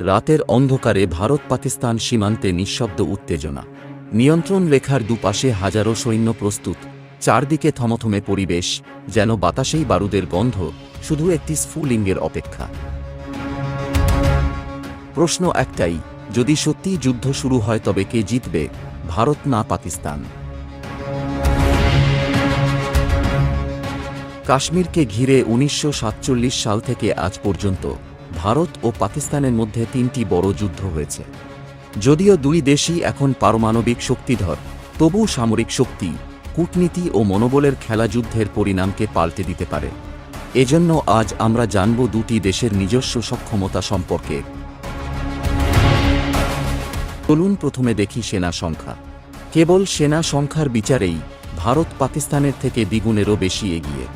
রাতের অন্ধকারে ভারত পাকিস্তান সীমান্তে নিঃশব্দ উত্তেজনা। নিয়ন্ত্রণ রেখার দুপাশে হাজারো সৈন্য প্রস্তুত। চারদিকে থমথমে পরিবেশ, যেন বাতাসেই বারুদের গন্ধ, শুধু একটি স্ফুলিঙ্গের অপেক্ষা। প্রশ্ন একটাই, যদি সত্যিই যুদ্ধ শুরু হয় তবে কে জিতবে? ভারত না পাকিস্তান? কাশ্মীরকে ঘিরে উনিশশো সাতচল্লিশ সাল থেকে আজ পর্যন্ত ভারত ও পাকিস্তানের মধ্যে তিনটি বড় যুদ্ধ হয়েছে। যদিও দুই দেশই এখন পারমাণবিক শক্তিধর, তবু সামরিক শক্তি, কূটনীতি ও মনোবলের খেলা যুদ্ধের পরিণামকে পাল্টে দিতে পারে। এজন্য আজ আমরা জানব দুটি দেশের নিজস্ব সক্ষমতা সম্পর্কে। চলুন প্রথমে দেখি সেনা সংখ্যা। কেবল সেনা সংখ্যার বিচারেই ভারত পাকিস্তানের থেকে দ্বিগুণেরও বেশি এগিয়ে।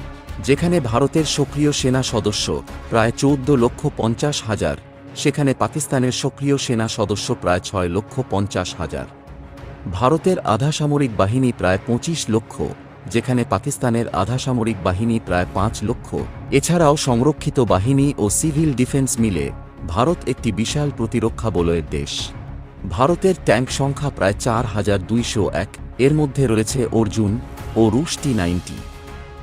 যেখানে ভারতের সক্রিয় সেনা সদস্য প্রায় চৌদ্দ লক্ষ পঞ্চাশ হাজার, সেখানে পাকিস্তানের সক্রিয় সেনা সদস্য প্রায় ছয় লক্ষ পঞ্চাশ হাজার। ভারতের আধা সামরিক বাহিনী প্রায় পঁচিশ লক্ষ, যেখানে পাকিস্তানের আধা সামরিক বাহিনী প্রায় পাঁচ লক্ষ। এছাড়াও সংরক্ষিত বাহিনী ও সিভিল ডিফেন্স মিলে ভারত একটি বিশাল প্রতিরক্ষা বলয়ের দেশ। ভারতের ট্যাঙ্ক সংখ্যা প্রায় চার হাজার দুইশো এক, এর মধ্যে রয়েছে অর্জুন ও রুশ টি নাইনটি।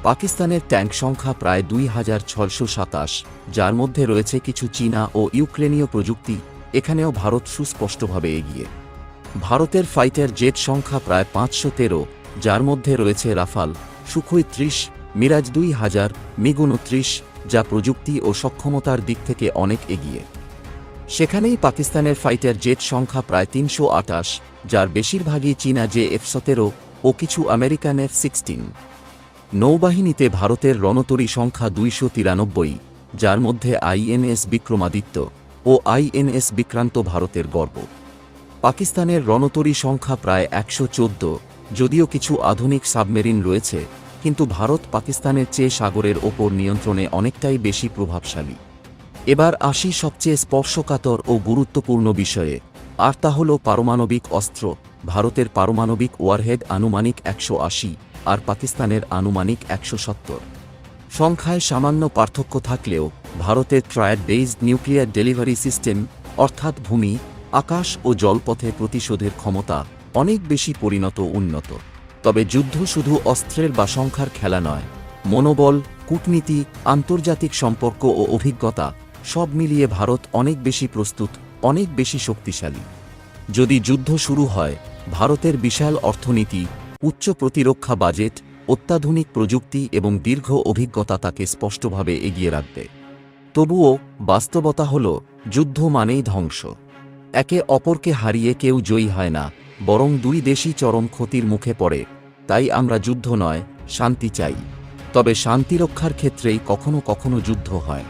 পাকিস্তানের ট্যাঙ্ক সংখ্যা প্রায় দুই হাজার ছয়শো সাতাশ, যার মধ্যে রয়েছে কিছু চীনা ও ইউক্রেনীয় প্রযুক্তি, এখানেও ভারত সুস্পষ্টভাবে এগিয়ে। ভারতের ফাইটার জেট সংখ্যা প্রায় পাঁচশো তেরো, যার মধ্যে রয়েছে রাফাল, সুখই ত্রিশ, মিরাজ দুই হাজার মিগ উনত্রিশ যা প্রযুক্তি ও সক্ষমতার দিক থেকে অনেক এগিয়ে। সেখানেই পাকিস্তানের ফাইটার জেট সংখ্যা প্রায় তিনশো আটাশ, যার বেশিরভাগই চীনা জে এফ সতেরো ও কিছু আমেরিকান এফ সিক্সটিন। নৌবাহিনীতে ভারতের রণতরী সংখ্যা দুইশো তিরানব্বই, যার মধ্যে আইএনএস বিক্রমাদিত্য ও আইএনএস বিক্রান্ত ভারতের গর্ব। পাকিস্তানের রণতরী সংখ্যা প্রায় একশো চোদ্দ, যদিও কিছু আধুনিক সাবমেরিন রয়েছে, কিন্তু ভারত পাকিস্তানের চেয়ে সাগরের ওপর নিয়ন্ত্রণে অনেকটাই বেশি প্রভাবশালী। এবার আসি সবচেয়ে স্পর্শকাতর ও গুরুত্বপূর্ণ বিষয়ে, আর তা হল পারমাণবিক অস্ত্র ভারতের পারমাণবিক ওয়ারহেড আনুমানিক একশো আশি আর পাকিস্তানের আনুমানিক একশো সত্তর। সংখ্যায় সামান্য পার্থক্য থাকলেও ভারতের triad based nuclear delivery system, অর্থাৎ ভূমি, আকাশ ও জলপথে প্রতিশোধের ক্ষমতা অনেক বেশি পরিণত উন্নত। তবে যুদ্ধ শুধু অস্ত্রের বা সংখ্যার খেলা নয়, মনোবল, কূটনীতি, আন্তর্জাতিক সম্পর্ক ও অভিজ্ঞতা সব মিলিয়ে ভারত অনেক বেশি প্রস্তুত, অনেক বেশি শক্তিশালী। যদি যুদ্ধ শুরু হয় ভারতের বিশাল অর্থনীতি, উচ্চ প্রতিরক্ষা বাজেট, অত্যাধুনিক প্রযুক্তি এবং দীর্ঘ অভিজ্ঞতা তাকে স্পষ্টভাবে এগিয়ে রাখবে। তবুও বাস্তবতা হল, যুদ্ধ মানেই ধ্বংস। একে অপরকে হারিয়ে কেউ জয়ী হয় না, বরং দুই দেশই চরম ক্ষতির মুখে পড়ে। তাই আমরা যুদ্ধ নয়, শান্তি চাই। তবে শান্তি রক্ষার ক্ষেত্রেই কখনো কখনো যুদ্ধ হয়।